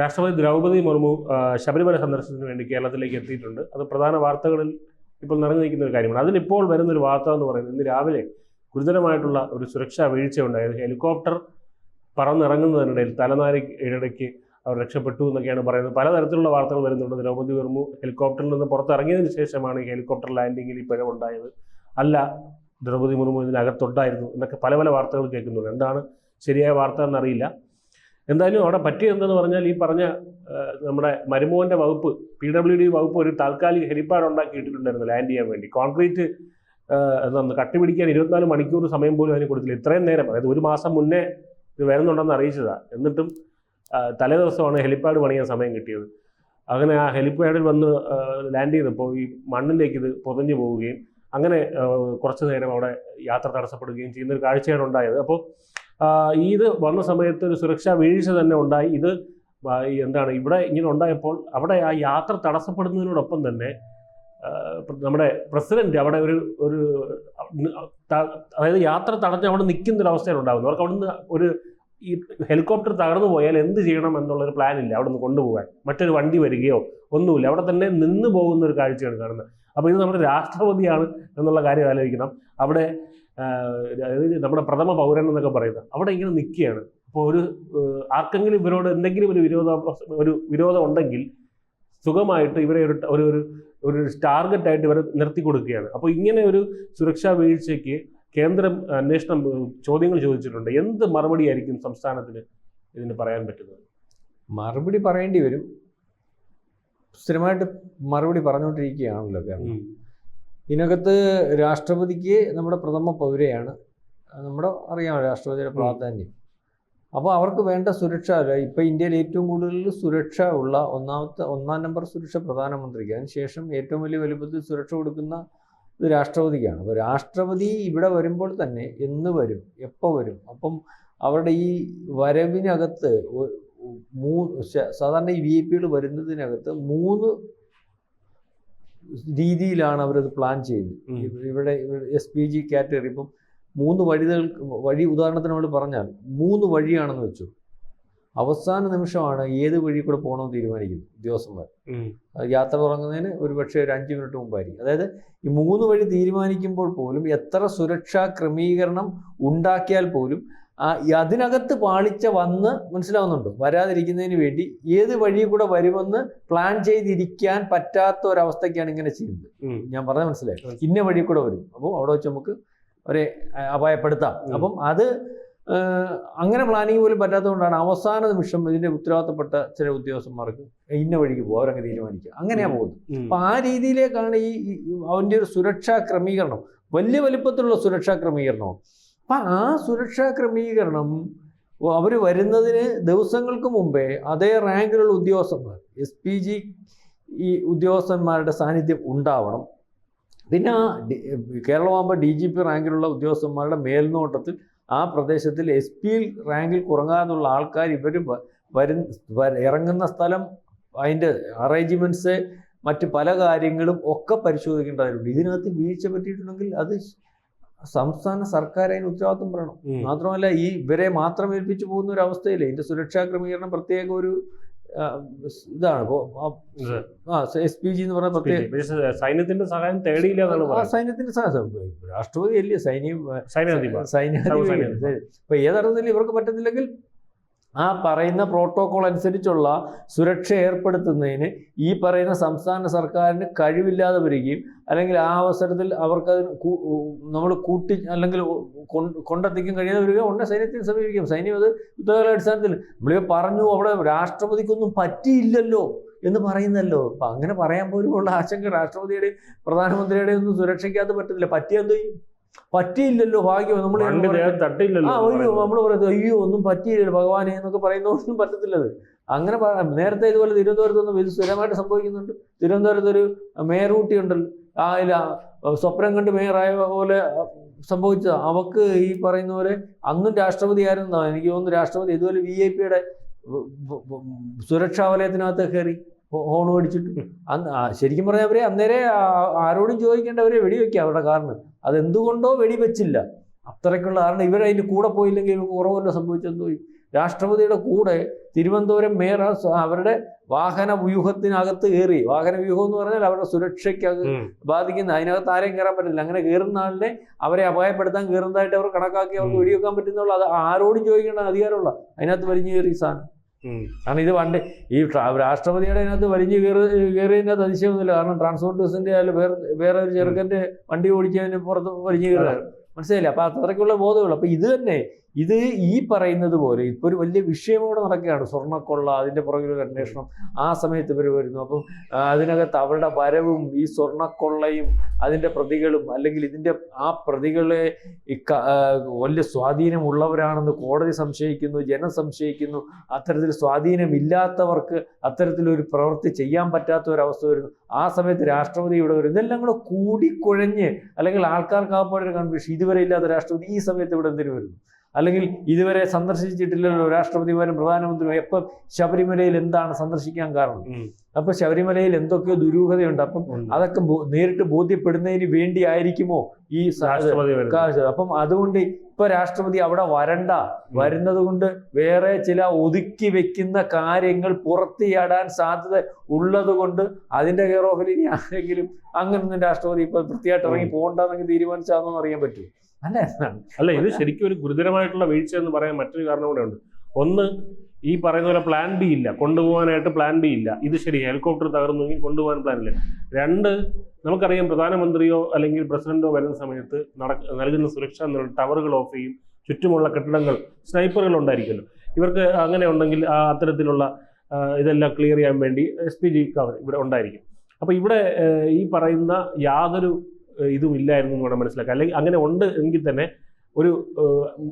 രാഷ്ട്രപതി ദ്രൗപദി മുർമു ശബരിമല സന്ദർശനത്തിന് വേണ്ടി കേരളത്തിലേക്ക് എത്തിയിട്ടുണ്ട്. അത് പ്രധാന വാർത്തകളിൽ ഇപ്പോൾ നിറഞ്ഞു നിൽക്കുന്ന ഒരു കാര്യമാണ്. അതിലിപ്പോൾ വരുന്നൊരു വാർത്ത എന്ന് പറയുന്നത് ഇന്ന് രാവിലെ ഗുരുതരമായിട്ടുള്ള ഒരു സുരക്ഷാ വീഴ്ച ഉണ്ടായത് ഹെലികോപ്റ്റർ പറന്നിറങ്ങുന്നതിനിടയിൽ തലനാരി ഇടയ്ക്ക് അവർ രക്ഷപ്പെട്ടു എന്നൊക്കെയാണ് പറയുന്നത്. പലതരത്തിലുള്ള വാർത്തകൾ വരുന്നുണ്ട്. ദ്രൗപദി മുർമു ഹെലികോപ്റ്ററിൽ നിന്ന് പുറത്തിറങ്ങിയതിന് ശേഷമാണ് ഈ ഹെലികോപ്റ്റർ ലാൻഡിങ്ങിൽ ഈ പിഴവുണ്ടായത്. അല്ല ദ്രൗപദി മുർമു ഇതിനകത്തുണ്ടായിരുന്നു എന്നൊക്കെ പല പല വാർത്തകൾ കേൾക്കുന്നുണ്ട്. എന്താണ് ശരിയായ വാർത്ത എന്നറിയില്ല. എന്തായാലും അവിടെ പറ്റിയതെന്തെന്ന് പറഞ്ഞാൽ ഈ പറഞ്ഞ നമ്മുടെ മരുമോന്റെ വകുപ്പ് പി ഡബ്ല്യു ഡി വകുപ്പ് ഒരു താൽക്കാലിക ഹെലിപ്പാഡ് ഉണ്ടാക്കി ഇട്ടിട്ടുണ്ടായിരുന്നു ലാൻഡ് ചെയ്യാൻ വേണ്ടി. കോൺക്രീറ്റ് എന്താ കട്ടിപിടിക്കാൻ ഇരുപത്തിനാല് മണിക്കൂർ സമയം പോലും അതിന് കൊടുത്തില്ല. ഇത്രയും നേരം അതായത് ഒരു മാസം മുന്നേ ഇത് വരുന്നുണ്ടെന്ന് അറിയിച്ചതാണ് എന്നിട്ടും തലേ ദിവസമാണ് ഹെലിപ്പാഡ് പണിയാൻ സമയം കിട്ടിയത്. അങ്ങനെ ആ ഹെലിപ്പാഡിൽ വന്ന് ലാൻഡ് ചെയ്തപ്പോൾ ഈ മണ്ണിലേക്ക് ഇത് പൊതഞ്ഞു പോവുകയും അങ്ങനെ കുറച്ച് നേരം അവിടെ യാത്ര തടസ്സപ്പെടുകയും ചെയ്യുന്ന ഒരു കാഴ്ചയാണ് ഉണ്ടായത്. അപ്പോൾ ഇത് വന്ന സമയത്ത് ഒരു സുരക്ഷാ വീഴ്ച തന്നെ ഉണ്ടായി. ഇത് എന്താണ് ഇവിടെ ഇങ്ങനെ ഉണ്ടായപ്പോൾ അവിടെ ആ യാത്ര തടസ്സപ്പെടുന്നതിനോടൊപ്പം തന്നെ നമ്മുടെ പ്രസിഡന്റ് അവിടെ ഒരു ഒരു അതായത് യാത്ര തടഞ്ഞ് അവിടെ നിൽക്കുന്ന ഒരു അവർക്ക് അവിടുന്ന് ഒരു ഈ ഹെലികോപ്റ്റർ തകർന്നു പോയാൽ എന്ത് ചെയ്യണം എന്നുള്ളൊരു പ്ലാൻ ഇല്ല അവിടെ നിന്ന് കൊണ്ടുപോകാൻ. മറ്റൊരു വണ്ടി വരികയോ ഒന്നുമില്ല. അവിടെ തന്നെ നിന്ന് പോകുന്ന ഒരു കാഴ്ചയാണ് കാണുന്നത്. അപ്പോൾ ഇത് നമ്മുടെ രാഷ്ട്രപതിയാണ് എന്നുള്ള കാര്യം ആലോചിക്കണം. അവിടെ അതായത് നമ്മുടെ പ്രഥമ പൗരൻ എന്നൊക്കെ പറയുന്നത്. അവിടെ ഇങ്ങനെ നിൽക്കുകയാണ്. അപ്പോൾ ഒരു ആർക്കെങ്കിലും ഇവരോട് എന്തെങ്കിലും ഒരു വിരോധ ഒരു വിരോധം ഉണ്ടെങ്കിൽ സുഖമായിട്ട് ഇവരെ ഒരു ഒരു ഒരു ഒരു ടാർഗറ്റ് ആയിട്ട് ഇവരെ നിർത്തി കൊടുക്കുകയാണ്. അപ്പോൾ ഇങ്ങനെ ഒരു സുരക്ഷാ വീഴ്ചയ്ക്ക് കേന്ദ്രം അന്വേഷണം ചോദ്യങ്ങൾ ചോദിച്ചിട്ടുണ്ട്. എന്ത് മറുപടി ആയിരിക്കും സംസ്ഥാനത്തിന് ഇതിന് പറയാൻ പറ്റുന്നത്? മറുപടി പറയേണ്ടി വരും. സ്ഥിരമായിട്ട് മറുപടി പറഞ്ഞുകൊണ്ടിരിക്കുകയാണല്ലോ കേരളം. ഇതിനകത്ത് രാഷ്ട്രപതിക്ക് നമ്മുടെ പ്രഥമ പൗരയാണ്. നമ്മുടെ അറിയാം രാഷ്ട്രപതിയുടെ. പ്രാധാന്യം. അപ്പോൾ അവർക്ക് വേണ്ട സുരക്ഷ ഇപ്പം ഇന്ത്യയിൽ ഏറ്റവും കൂടുതൽ സുരക്ഷ ഉള്ള ഒന്നാമത്തെ ഒന്നാം നമ്പർ സുരക്ഷ പ്രധാനമന്ത്രിക്ക്. അതിനുശേഷം ഏറ്റവും വലിയ വലുപ്പത്തിൽ സുരക്ഷ കൊടുക്കുന്ന ഇത് രാഷ്ട്രപതിക്കാണ്. അപ്പോൾ രാഷ്ട്രപതി ഇവിടെ വരുമ്പോൾ തന്നെ എന്ന് വരും എപ്പോൾ വരും? അപ്പം അവരുടെ ഈ വരവിനകത്ത് മൂ സാധാരണ ഈ വി ഐ പികൾ വരുന്നതിനകത്ത് മൂന്ന് രീതിയിലാണ് അവരത് പ്ലാൻ ചെയ്തത് ഇവിടെ എസ് പി ജി കാറ്റഗറി ഇപ്പം മൂന്ന് വഴികൾ വഴി ഉദാഹരണത്തിന് നമ്മൾ പറഞ്ഞാൽ മൂന്ന് വഴിയാണെന്ന് വെച്ചു. അവസാന നിമിഷമാണ് ഏത് വഴി കൂടെ പോകണമെന്ന് തീരുമാനിക്കുന്നത് ഉദ്യോഗസ്ഥന്മാർ. യാത്ര തുടങ്ങുന്നതിന് ഒരു പക്ഷേ ഒരു അഞ്ച് മിനിറ്റ് മുമ്പായിരിക്കും. അതായത് ഈ മൂന്ന് വഴി തീരുമാനിക്കുമ്പോൾ പോലും എത്ര സുരക്ഷാ ക്രമീകരണം ഉണ്ടാക്കിയാൽ പോലും അതിനകത്ത് പാളിച്ച വന്ന് മനസ്സിലാവുന്നുണ്ടോ? വരാതിരിക്കുന്നതിന് വേണ്ടി ഏത് വഴി കൂടെ വരുമെന്ന് പ്ലാൻ ചെയ്തിരിക്കാൻ പറ്റാത്ത ഒരവസ്ഥയ്ക്കാണ് ഇങ്ങനെ ചെയ്യുന്നത്. ഞാൻ പറഞ്ഞ മനസ്സിലായി. ഇന്ന വഴി കൂടെ വരും. അപ്പോൾ അവിടെ വെച്ച് നമുക്ക് അവരെ അപായപ്പെടുത്താം. അപ്പം അത് അങ്ങനെ പ്ലാനിങ് പോലും പറ്റാത്തതുകൊണ്ടാണ് അവസാന നിമിഷം ഇതിന്റെ ഉത്തരവാദിത്തപ്പെട്ട ചില ഉദ്യോഗസ്ഥന്മാർക്ക് ഇന്ന വഴിക്ക് പോകും അവരങ്ങ് തീരുമാനിക്കുക. അങ്ങനെയാ. പോകുന്നത്. അപ്പൊ ആ രീതിയിലേക്കാണ് ഈ ഈ അവന്റെ ഒരു സുരക്ഷാ ക്രമീകരണം. വലിയ വലിപ്പത്തിലുള്ള സുരക്ഷാ ക്രമീകരണവും. അപ്പൊ ആ സുരക്ഷാ ക്രമീകരണം അവർ വരുന്നതിന് ദിവസങ്ങൾക്ക് മുമ്പേ അതേ റാങ്കിലുള്ള ഉദ്യോഗസ്ഥന്മാർ എസ് പി ജി ഈ ഉദ്യോഗസ്ഥന്മാരുടെ സാന്നിധ്യം ഉണ്ടാവണം. പിന്നെ ആ കേരളമാകുമ്പോൾ ഡി ജി പി റാങ്കിലുള്ള ഉദ്യോഗസ്ഥന്മാരുടെ മേൽനോട്ടത്തിൽ ആ പ്രദേശത്തിൽ എസ് പി റാങ്കിൽ കുറങ്ങാന്നുള്ള ആൾക്കാർ ഇവർ വരുന്ന ഇറങ്ങുന്ന സ്ഥലം അതിന്റെ അറേഞ്ച്മെന്റ്സ് മറ്റ് പല കാര്യങ്ങളും ഒക്കെ പരിശോധിക്കേണ്ടതായിട്ടുണ്ട്. ഇതിനകത്ത് വീഴ്ച പറ്റിയിട്ടുണ്ടെങ്കിൽ അത് സംസ്ഥാന സർക്കാർ അതിന് ഉത്തരവാദിത്വം പറയണം. മാത്രമല്ല ഈ ഇവരെ മാത്രം ഏൽപ്പിച്ചു പോകുന്ന ഒരു അവസ്ഥയില്ല? ഇതിന്റെ സുരക്ഷാ ക്രമീകരണം പ്രത്യേക ഒരു ഇതാണ്. ഇപ്പോ എസ് പി ജി എന്ന് പറഞ്ഞ പ്രത്യേക സൈന്യത്തിന്റെ സഹായം തേടിയില്ല സൈന്യത്തിന്റെ സഹായം. രാഷ്ട്രപതി അല്ലേ? സൈന്യം സൈന്യാധിപ. സൈന്യാധിപതി. സർവസൈന്യാധിപ. ഇപ്പൊ ഏതർത്ഥത്തിൽ ഇവർക്ക് പറ്റത്തില്ലെങ്കിൽ ആ പറയുന്ന പ്രോട്ടോകോൾ അനുസരിച്ചുള്ള സുരക്ഷ ഏർപ്പെടുത്തുന്നതിന് ഈ പറയുന്ന സംസ്ഥാന സർക്കാരിന് കഴിവില്ലാതെ വരികയും അല്ലെങ്കിൽ ആ അവസരത്തിൽ അവർക്ക് നമ്മൾ കൂട്ടി അല്ലെങ്കിൽ കൊണ്ട് കൊണ്ടെത്തിക്കാൻ കഴിയാതെ വരികയും ഉടനെ സൈന്യത്തിന് സമീപിക്കും. സൈന്യം അത് യുദ്ധകാല അടിസ്ഥാനത്തിൽ പറഞ്ഞു അവിടെ രാഷ്ട്രപതിക്കൊന്നും പറ്റിയില്ലല്ലോ എന്ന് പറയുന്നല്ലോ. അപ്പൊ അങ്ങനെ പറയാൻ പോലും ഉള്ള ആശങ്ക രാഷ്ട്രപതിയുടെയും പ്രധാനമന്ത്രിയുടെയും ഒന്നും സുരക്ഷയ്ക്കകത്ത് പറ്റത്തില്ല പറ്റിയെന്തോ? പറ്റിയില്ലല്ലോ ഭാഗ്യം. നമ്മൾ തട്ടില്ലല്ലോ ആ ഒരു അയ്യോ നമ്മൾ പറയുന്നത് അയ്യോ ഒന്നും പറ്റിയില്ലല്ലോ ഭഗവാനെ എന്നൊക്കെ പറയുന്നതൊന്നും പറ്റത്തില്ലത്. അങ്ങനെ നേരത്തെ ഇതുപോലെ തിരുവനന്തപുരത്തൊന്നും ഇത് സ്ഥിരമായിട്ട് സംഭവിക്കുന്നുണ്ട്. തിരുവനന്തപുരത്ത് ഒരു മേയർ ഊട്ടി ഉണ്ടല്ലോ. ആ ഇല്ല സ്വപ്നം കണ്ട് മേയറായ പോലെ സംഭവിച്ചത്. അവക്ക് ഈ പറയുന്ന പോലെ അന്നും രാഷ്ട്രപതി ആയിരുന്നു എനിക്ക് തോന്നുന്നു രാഷ്ട്രപതി ഇതുപോലെ വി ഐ പിയുടെ സുരക്ഷാ വലയത്തിനകത്ത് കയറി. ഹോൺ ഓടിച്ചിട്ട് അന്ന് ശരിക്കും പറഞ്ഞാൽ അവരെ അന്നേരെ ആരോടും ചോദിക്കേണ്ട അവരെ വെടിവെക്കുക അവരുടെ കാരണം അതെന്തുകൊണ്ടോ വെടിവെച്ചില്ല അത്രയ്ക്കുള്ള കാരണം ഇവരതിന്റെ കൂടെ പോയില്ലെങ്കിൽ ഇവർക്ക് കുറവല്ലോ പോയി രാഷ്ട്രപതിയുടെ കൂടെ തിരുവനന്തപുരം മേയർ അവരുടെ വാഹന വ്യൂഹത്തിനകത്ത് കയറി. വാഹന വ്യൂഹം എന്ന് പറഞ്ഞാൽ അവരുടെ സുരക്ഷയ്ക്ക് അത് ബാധിക്കുന്ന അതിനകത്ത് ആരെയും കയറാൻ പറ്റില്ല അങ്ങനെ കയറുന്ന ആളിനെ അവരെ അപായപ്പെടുത്താൻ കയറുന്നതായിട്ട് അവർ കണക്കാക്കി അവർക്ക് വെടിവെക്കാൻ പറ്റുന്നുള്ള. അത് ആരോടും ചോദിക്കേണ്ട അധികാരമുള്ള. അതിനകത്ത് വലിഞ്ഞു കയറി സാധനം. കാരണം ഇത് പണ്ട് ഈ ട്രാ- രാഷ്ട്രപതിയുടെ അതിനകത്ത് വലിഞ്ഞു കയറി കയറിയതിനകത്ത് അതിശയമൊന്നുമില്ല. കാരണം ട്രാൻസ്പോർട്ട് ബസ്സിന്റെ ആയാലും വേറെ വേറെ ഒരു ചെറുക്കന്റെ വണ്ടി ഓടിച്ചതിന് പുറത്ത് വലിഞ്ഞു കയറുകയാണ്. മനസ്സിലായില്ല? അപ്പൊ അത്രയ്ക്കുള്ള ബോധമുള്ളൂ. അപ്പൊ ഇത് തന്നെ ഇത് ഈ പറയുന്നത് പോലെ ഇപ്പോൾ ഒരു വലിയ വിഷയം ഇവിടെ നടക്കുകയാണ്. സ്വർണക്കൊള്ള അതിന്റെ പുറകിലൊരു അന്വേഷണം ആ സമയത്ത് ഇവർ വരുന്നു. അപ്പം അതിനകത്ത് അവരുടെ വരവും ഈ സ്വർണക്കൊള്ളയും അതിന്റെ പ്രതികളും അല്ലെങ്കിൽ ഇതിന്റെ ആ പ്രതികളെ വലിയ സ്വാധീനമുള്ളവരാണെന്ന് കോടതി സംശയിക്കുന്നു ജനം സംശയിക്കുന്നു. അത്തരത്തിൽ സ്വാധീനമില്ലാത്തവർക്ക് അത്തരത്തിലൊരു പ്രവൃത്തി ചെയ്യാൻ പറ്റാത്ത ഒരവസ്ഥ വരുന്നു. ആ സമയത്ത് രാഷ്ട്രപതി ഇവിടെ വരും. ഇതെല്ലാം കൂടെ കൂടിക്കുഴഞ്ഞ് അല്ലെങ്കിൽ ആൾക്കാർക്ക് ആപ്പാടൊരു കൺഫ്യൂഷൻ ഇതുവരെ ഇല്ലാത്ത രാഷ്ട്രപതി ഈ സമയത്ത് ഇവിടെ എന്തിനു വരുന്നു? അല്ലെങ്കിൽ ഇതുവരെ സന്ദർശിച്ചിട്ടില്ലല്ലോ രാഷ്ട്രപതിമാരും പ്രധാനമന്ത്രിയും എപ്പം ശബരിമലയിൽ എന്താണ് സന്ദർശിക്കാൻ കാരണം. അപ്പൊ ശബരിമലയിൽ എന്തൊക്കെയോ ദുരൂഹതയുണ്ട്. അപ്പം അതൊക്കെ നേരിട്ട് ബോധ്യപ്പെടുന്നതിന് വേണ്ടി ആയിരിക്കുമോ ഈ അപ്പം അതുകൊണ്ട് ഇപ്പൊ രാഷ്ട്രപതി അവിടെ വരണ്ട. വരുന്നത് കൊണ്ട് വേറെ ചില ഒതുക്കി വെക്കുന്ന കാര്യങ്ങൾ പുറത്തിയാടാൻ സാധ്യത ഉള്ളത് കൊണ്ട് അതിന്റെ കെയർ ഓഫിൽ ഇനി ആരെങ്കിലും അങ്ങനൊന്നും രാഷ്ട്രപതി ഇപ്പൊ വൃത്തിയായിട്ട് ഇറങ്ങി പോകണ്ടെന്നെങ്കിൽ തീരുമാനിച്ചാന്നൊന്നും അറിയാൻ പറ്റും അല്ല? എന്താണ് അല്ല ഇത് ശരിക്കും ഒരു ഗുരുതരമായിട്ടുള്ള വീഴ്ച എന്ന് പറയാൻ മറ്റൊരു കാരണം കൂടെ ഉണ്ട്. ഒന്ന് ഈ പറയുന്ന പോലെ പ്ലാൻ ബി ഇല്ല. കൊണ്ടുപോകാനായിട്ട് പ്ലാൻ ബി ഇല്ല. ഇത് ശരി ഹെലികോപ്റ്റർ തകർന്നെങ്കിൽ കൊണ്ടുപോകാൻ പ്ലാൻ ഇല്ല. രണ്ട് നമുക്കറിയാം പ്രധാനമന്ത്രിയോ അല്ലെങ്കിൽ പ്രസിഡന്റോ വരുന്ന സമയത്ത് നട നൽകുന്ന സുരക്ഷ എന്നുള്ള ടവറുകൾ ഓഫ് ചെയ്യും. ചുറ്റുമുള്ള കെട്ടിടങ്ങൾ സ്നൈപ്പറുകൾ ഉണ്ടായിരിക്കുമല്ലോ. ഇവർക്ക് അങ്ങനെ ഉണ്ടെങ്കിൽ ആ അത്തരത്തിലുള്ള ഇതെല്ലാം ക്ലിയർ ചെയ്യാൻ വേണ്ടി എസ് പി ജി ഇവിടെ ഉണ്ടായിരിക്കും. അപ്പോൾ ഇവിടെ ഈ പറയുന്ന യാതൊരു ഇതും ഇല്ലായിരുന്നു എന്ന് വേണം അല്ലെങ്കിൽ അങ്ങനെ ഉണ്ട് എങ്കിൽ തന്നെ ഒരു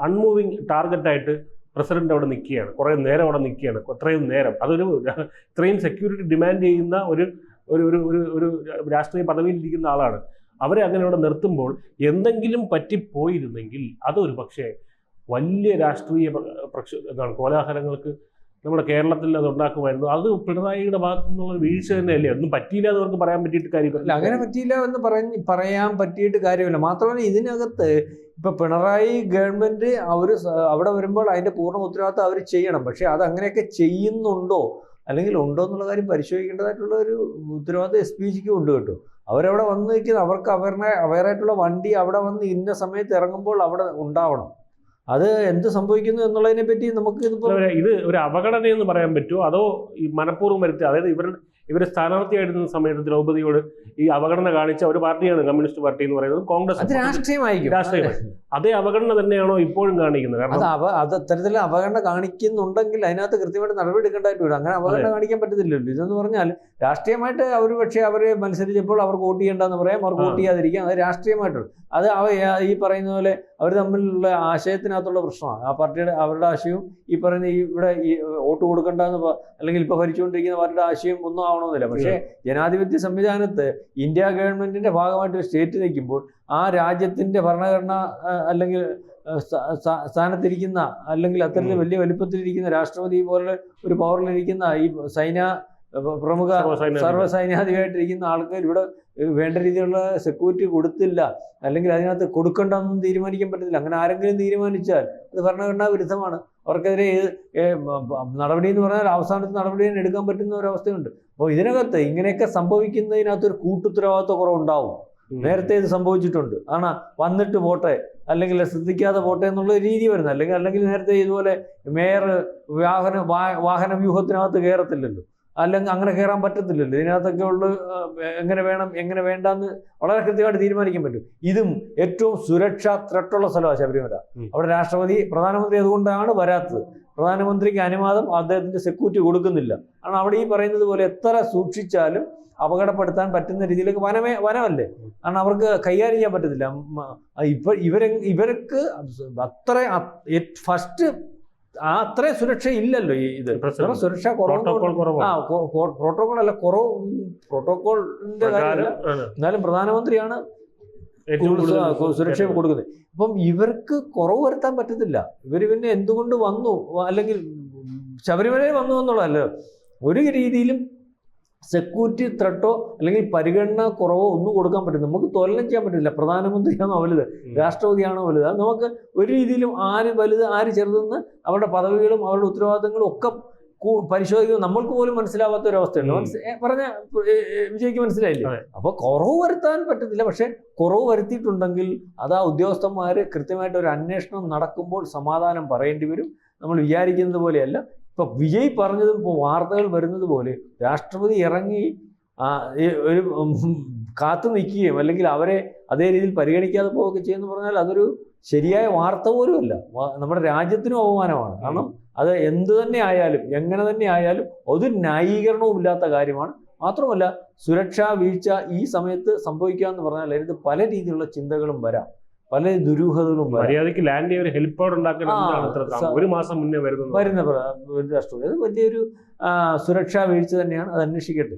അൺമൂവിങ് ടാർഗറ്റായിട്ട് പ്രസിഡന്റ് അവിടെ നിൽക്കുകയാണ്. കുറേ നേരം അവിടെ നിൽക്കുകയാണ്. അത്രയും നേരം. അതൊരു ഇത്രയും സെക്യൂരിറ്റി ഡിമാൻഡ് ചെയ്യുന്ന ഒരു ഒരു ഒരു ഒരു ഒരു രാഷ്ട്രീയ പദവിയിലിരിക്കുന്ന ആളാണ്. അവരെ അങ്ങനെ അവിടെ നിർത്തുമ്പോൾ എന്തെങ്കിലും പറ്റിപ്പോയിരുന്നെങ്കിൽ അതൊരു പക്ഷേ വലിയ രാഷ്ട്രീയ പ്ര- പ്രക്ഷ എന്താണ് കോലാഹലങ്ങൾക്ക് നമ്മുടെ കേരളത്തിൽ അത് ഉണ്ടാക്കുമായിരുന്നു. അത് പിണറായിയുടെ ഭാഗത്തു നിന്നുള്ള വീഴ്ച തന്നെയല്ലേ? ഒന്നും പറ്റിയില്ല എന്ന് അവർക്ക് പറയാൻ പറ്റിയിട്ട് കാര്യമില്ല. അങ്ങനെ പറ്റിയില്ല എന്ന് പറഞ്ഞ് പറയാൻ പറ്റിയിട്ട് കാര്യമില്ല. മാത്രമല്ല ഇതിനകത്ത് ഇപ്പൊ പിണറായി ഗവൺമെന്റ് അവർ അവിടെ വരുമ്പോൾ അതിന്റെ പൂർണ ഉത്തരവാദിത്തം അവർ ചെയ്യണം. പക്ഷെ അത് അങ്ങനെയൊക്കെ ചെയ്യുന്നുണ്ടോ? അല്ലെങ്കിൽ ഉണ്ടോ എന്നുള്ള കാര്യം പരിശോധിക്കേണ്ടതായിട്ടുള്ള ഒരു ഉത്തരവാദിത്തം എസ് പി ജിക്ക് ഉണ്ട് കേട്ടോ. അവരവിടെ വന്ന് നിൽക്കുന്നത് അവർക്ക് അവരുടെ അവരായിട്ടുള്ള വണ്ടി അവിടെ വന്ന് ഇന്ന സമയത്ത് ഇറങ്ങുമ്പോൾ അവിടെ ഉണ്ടാവണം. അത് എന്ത് സംഭവിക്കുന്നു എന്നുള്ളതിനെ പറ്റി നമുക്ക് ഇത് ഒരു അവഗണന എന്ന് പറയാൻ പറ്റുമോ? അതോ ഈ മനഃപൂർവം വരുത്തി അതായത് ഇവർ ഇവർ സ്ഥാനാർത്ഥിയായിരുന്ന സമയത്ത് ദ്രൗപതിയോട് ഈ അവഗണന കാണിച്ച ഒരു പാർട്ടിയാണ് കമ്മ്യൂണിസ്റ്റ് പാർട്ടി എന്ന് പറയുന്നത്. കോൺഗ്രസ് അത് രാഷ്ട്രീയമായിരിക്കും. രാഷ്ട്രീയമായി. അതേ. അവഗണന തന്നെയാണോ ഇപ്പോഴും കാണിക്കുന്നത്? അത് കാരണം അവ അത് അത്തരത്തിൽ അവഗണന കാണിക്കുന്നുണ്ടെങ്കിൽ അതിനകത്ത് കൃത്യമായിട്ട് നടപടി എടുക്കേണ്ടതായിട്ട് വരും. അങ്ങനെ അവഗണന കാണിക്കാൻ പറ്റത്തില്ലല്ലോ. ഇതെന്ന് പറഞ്ഞാൽ രാഷ്ട്രീയമായിട്ട് അവർ പക്ഷേ അവർ മത്സരിച്ചപ്പോൾ അവർക്ക് വോട്ട് ചെയ്യേണ്ടെന്ന് പറയാം. അവർക്ക്. വോട്ട് ചെയ്യാതിരിക്കാം. അത് രാഷ്ട്രീയമായിട്ടുണ്ട് അത് ഈ പറയുന്ന പോലെ അവർ തമ്മിലുള്ള ആശയത്തിനകത്തുള്ള പ്രശ്നമാണ്. ആ പാർട്ടിയുടെ അവരുടെ ആശയവും ഈ പറയുന്ന ഈ ഇവിടെ ഈ വോട്ട് കൊടുക്കേണ്ടെന്ന് അല്ലെങ്കിൽ ഇപ്പൊ ഭരിച്ചുകൊണ്ടിരിക്കുന്ന പാർട്ടിയുടെ ആശയം ഒന്നും ആവണമെന്നില്ല. പക്ഷേ ജനാധിപത്യ സംവിധാനത്ത് ഇന്ത്യ ഗവൺമെന്റിന്റെ ഭാഗമായിട്ട് ഒരു സ്റ്റേറ്റ് നിൽക്കുമ്പോൾ ആ രാജ്യത്തിന്റെ ഭരണഘടന അല്ലെങ്കിൽ സ്ഥാനത്തിരിക്കുന്ന അല്ലെങ്കിൽ അത്തരത്തിൽ. വലിയ വലിപ്പത്തിലിരിക്കുന്ന രാഷ്ട്രപതി പോലെ ഒരു പവറിലിരിക്കുന്ന ഈ സൈന്യ പ്രമുഖ സർവസൈന്യാധികമായിട്ടിരിക്കുന്ന ആൾക്ക് ആൾക്കാർ ഇവിടെ വേണ്ട രീതിയിലുള്ള സെക്യൂരിറ്റി കൊടുത്തില്ല. അല്ലെങ്കിൽ അതിനകത്ത് കൊടുക്കണ്ടെന്നും തീരുമാനിക്കാൻ പറ്റത്തില്ല. അങ്ങനെ ആരെങ്കിലും തീരുമാനിച്ചാൽ അത് ഭരണഘടനാ വിരുദ്ധമാണ്. അവർക്കെതിരെ നടപടി എന്ന് പറഞ്ഞാൽ അവസാനത്തെ നടപടി തന്നെ എടുക്കാൻ പറ്റുന്ന ഒരവസ്ഥയുണ്ട്. അപ്പോൾ ഇതിനകത്ത് ഇങ്ങനെയൊക്കെ സംഭവിക്കുന്നതിനകത്ത് ഒരു കൂട്ടുത്തരവാദിത്വ കുറവുണ്ടാവും. നേരത്തെ ഇത് സംഭവിച്ചിട്ടുണ്ട്. ആണ് വന്നിട്ട് പോട്ടെ അല്ലെങ്കിൽ ശ്രദ്ധിക്കാതെ പോട്ടെ എന്നുള്ള രീതി വരുന്നത്. അല്ലെങ്കിൽ അല്ലെങ്കിൽ നേരത്തെ ഇതുപോലെ മേയർ വാഹന വാഹന വ്യൂഹത്തിനകത്ത് കയറത്തില്ലല്ലോ അല്ലെങ്കിൽ അങ്ങനെ കയറാൻ പറ്റത്തില്ലല്ലോ. ഇതിനകത്തൊക്കെ ഉള്ള എങ്ങനെ വേണം എങ്ങനെ വേണ്ടെന്ന് വളരെ കൃത്യമായിട്ട് തീരുമാനിക്കാൻ പറ്റും. ഇതും ഏറ്റവും സുരക്ഷാ ത്രട്ടുള്ള സ്ഥലമാണ് ശബരിമല. അവിടെ രാഷ്ട്രപതി പ്രധാനമന്ത്രി അതുകൊണ്ടാണ് വരാത്തത്. പ്രധാനമന്ത്രിക്ക് അനുവാദം അദ്ദേഹത്തിന്റെ സെക്യൂരിറ്റി കൊടുക്കുന്നില്ല. കാരണം അവിടെ ഈ പറയുന്നത് പോലെ എത്ര സൂക്ഷിച്ചാലും അപകടപ്പെടുത്താൻ പറ്റുന്ന രീതിയിലേക്ക് വനമേ വനമല്ലേ? കാരണം അവർക്ക് കൈകാര്യം ചെയ്യാൻ പറ്റത്തില്ല. ഇപ്പൊ ഇവരെ ഇവർക്ക് അത്ര ഫസ്റ്റ് ആ അത്രയും സുരക്ഷ ഇല്ലല്ലോ ഈ ഇത്. സുരക്ഷ കുറവ് ആ പ്രോട്ടോകോൾ അല്ല കുറവ് പ്രോട്ടോകോളിന്റെ കാര്യമല്ല. എന്നാലും പ്രധാനമന്ത്രിയാണ് സുരക്ഷ കൊടുക്കുന്നത്. അപ്പം ഇവർക്ക് കുറവ് വരുത്താൻ പറ്റത്തില്ല. ഇവർ പിന്നെ എന്തുകൊണ്ട് വന്നു? അല്ലെങ്കിൽ ശബരിമലയിൽ വന്നു എന്നുള്ളതല്ല. ഒരു രീതിയിലും സെക്യൂരിറ്റി ത്രട്ടോ അല്ലെങ്കിൽ പരിഗണന കുറവോ ഒന്നും കൊടുക്കാൻ പറ്റില്ല. നമുക്ക് തൊലനം ചെയ്യാൻ പറ്റില്ല. പ്രധാനമന്ത്രിയാണോ വലുത്? രാഷ്ട്രപതിയാണോ വലുത്? നമുക്ക് ഒരു രീതിയിലും ആര് വലുത് ആര് ചെറുതെന്ന് അവരുടെ പദവികളും അവരുടെ ഉത്തരവാദിത്തങ്ങളും ഒക്കെ പരിശോധിക്കുന്നത് നമ്മൾക്ക് പോലും മനസ്സിലാവാത്ത ഒരു അവസ്ഥയുണ്ട്. പറഞ്ഞ വിജയ്ക്ക് മനസ്സിലായില്ലേ? അപ്പൊ കുറവ് വരുത്താൻ പറ്റത്തില്ല. പക്ഷെ കുറവ് വരുത്തിയിട്ടുണ്ടെങ്കിൽ അത് ആ ഉദ്യോഗസ്ഥന്മാർ കൃത്യമായിട്ട് ഒരു അന്വേഷണം നടക്കുമ്പോൾ സമാധാനം പറയേണ്ടി വരും. നമ്മൾ വിചാരിക്കുന്നത് പോലെയല്ല. ഇപ്പൊ വിജയ് പറഞ്ഞത് ഇപ്പോൾ വാർത്തകൾ വരുന്നത് പോലെ രാഷ്ട്രപതി ഇറങ്ങി ഒരു കാത്തു നിൽക്കുകയും അല്ലെങ്കിൽ അവരെ അതേ രീതിയിൽ പരിഗണിക്കാതെ പോവുകയൊക്കെ ചെയ്യുമെന്ന് പറഞ്ഞാൽ അതൊരു ശരിയായ വാർത്ത പോലുമല്ല നമ്മുടെ രാജ്യത്തിനും അപമാനമാണ്. കാരണം അത് എന്ത് തന്നെ ആയാലും എങ്ങനെ തന്നെ ആയാലും ഒരു ന്യായീകരണവും ഇല്ലാത്ത കാര്യമാണ്. മാത്രമല്ല സുരക്ഷാ വീഴ്ച ഈ സമയത്ത് സംഭവിക്കാന്ന് പറഞ്ഞാൽ അതിനകത്ത് പല രീതിയിലുള്ള ചിന്തകളും വരാം. പല ദുരൂഹതകളും മര്യാദയ്ക്ക് ലാൻഡ് ചെയ്യാൻ ഒരു ഇത്ര താമസം? സ- ഒരു മാസം മുന്നേ വരുന്നത്? വരുന്ന അത് വലിയൊരു സുരക്ഷാ വീഴ്ച തന്നെയാണ്. അത് അന്വേഷിക്കട്ടെ.